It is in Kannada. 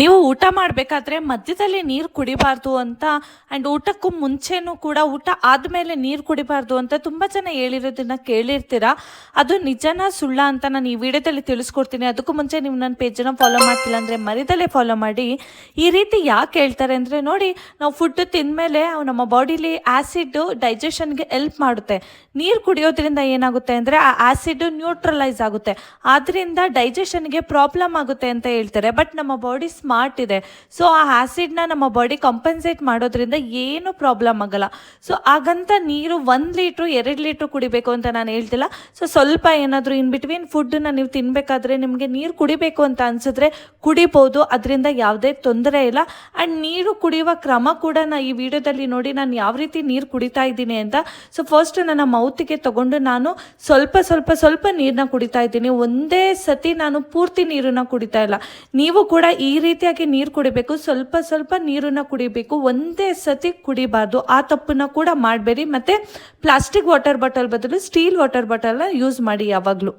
ನೀವು ಊಟ ಮಾಡಬೇಕಾದ್ರೆ ಮಧ್ಯದಲ್ಲಿ ನೀರು ಕುಡಿಬಾರ್ದು ಅಂತ ಆ್ಯಂಡ್ ಊಟಕ್ಕೂ ಮುಂಚೆನೂ ಕೂಡ ಊಟ ಆದಮೇಲೆ ನೀರು ಕುಡಿಬಾರ್ದು ಅಂತ ತುಂಬ ಜನ ಹೇಳಿರೋದನ್ನ ಕೇಳಿರ್ತೀರಾ? ಅದು ನಿಜನ ಸುಳ್ಳ ಅಂತ ನಾನು ಈ ವಿಡಿಯೋದಲ್ಲಿ ತಿಳಿಸ್ಕೊಡ್ತೀನಿ. ಅದಕ್ಕೂ ಮುಂಚೆ ನೀವು ನನ್ನ ಪೇಜನ್ನು ಫಾಲೋ ಮಾಡ್ತಿಲ್ಲ ಅಂದರೆ ಮರಿದಲ್ಲೇ ಫಾಲೋ ಮಾಡಿ. ಈ ರೀತಿ ಯಾಕೆ ಹೇಳ್ತಾರೆ ಅಂದರೆ ನೋಡಿ, ನಾವು ಫುಡ್ ತಿಂದಮೇಲೆ ನಮ್ಮ ಬಾಡಿಲಿ ಆ್ಯಸಿಡ್ ಡೈಜೆಷನ್ಗೆ ಎಲ್ಪ್ ಮಾಡುತ್ತೆ. ನೀರು ಕುಡಿಯೋದ್ರಿಂದ ಏನಾಗುತ್ತೆ ಅಂದರೆ ಆ ಆ್ಯಸಿಡ್ ನ್ಯೂಟ್ರಲೈಸ್ ಆಗುತ್ತೆ. ಆದ್ದರಿಂದ ಡೈಜೆಷನ್ಗೆ ಪ್ರಾಬ್ಲಮ್ ಆಗುತ್ತೆ ಅಂತ ಹೇಳ್ತಾರೆ. ಬಟ್ ನಮ್ಮ ಬಾಡಿ ಸ್ಮಾರ್ಟ್ ಇದೆ. ಸೊ ಆ ಆ್ಯಸಿಡ್ನ ನಮ್ಮ ಬಾಡಿ ಕಂಪನ್ಸೇಟ್ ಮಾಡೋದ್ರಿಂದ ಏನು ಪ್ರಾಬ್ಲಮ್ ಆಗಲ್ಲ. ಸೊ ಹಾಗಂತ ನೀರು ಒಂದು ಲೀಟ್ರು, ಎರಡು ಲೀಟ್ರು ಕುಡಿಬೇಕು ಅಂತ ನಾನು ಹೇಳ್ತಿಲ್ಲ. ಸೊ ಸ್ವಲ್ಪ ಏನಾದರೂ ಇನ್ ಬಿಟ್ವೀನ್ ಫುಡ್ಡನ್ನ ನೀವು ತಿನ್ನಬೇಕಾದ್ರೆ ನಿಮಗೆ ನೀರು ಕುಡಿಬೇಕು ಅಂತ ಅನಿಸಿದ್ರೆ ಕುಡಿಬೋದು. ಅದರಿಂದ ಯಾವುದೇ ತೊಂದರೆ ಇಲ್ಲ. ಆ್ಯಂಡ್ ನೀರು ಕುಡಿಯುವ ಕ್ರಮ ಕೂಡ ನಾನು ಈ ವಿಡಿಯೋದಲ್ಲಿ ನೋಡಿ ನಾನು ಯಾವ ರೀತಿ ನೀರು ಕುಡಿತಾ ಇದ್ದೀನಿ ಅಂತ. ಸೊ ಫಸ್ಟ್ ನನ್ನ ಮೌತಿಗೆ ತಗೊಂಡು ನಾನು ಸ್ವಲ್ಪ ಸ್ವಲ್ಪ ಸ್ವಲ್ಪ ನೀರನ್ನ ಕುಡಿತಾ ಇದ್ದೀನಿ. ಒಂದೇ ಸತಿ ನಾನು ಪೂರ್ತಿ ನೀರನ್ನ ಕುಡಿತಾ ಇಲ್ಲ. ನೀವು ಕೂಡ ಈ ರೀತಿಯಾಗಿ ನೀರು ಕುಡಿಬೇಕು, ಸ್ವಲ್ಪ ಸ್ವಲ್ಪ ನೀರನ್ನು ಕುಡಿಬೇಕು, ಒಂದೇ ಸತಿ ಕುಡಿಬಾರ್ದು. ಆ ತಪ್ಪನ್ನ ಕೂಡ ಮಾಡಬೇಡಿ. ಮತ್ತು ಪ್ಲಾಸ್ಟಿಕ್ ವಾಟರ್ ಬಾಟಲ್ ಬದಲು ಸ್ಟೀಲ್ ವಾಟರ್ ಬಾಟಲ್ನ ಯೂಸ್ ಮಾಡಿ ಯಾವಾಗಲೂ.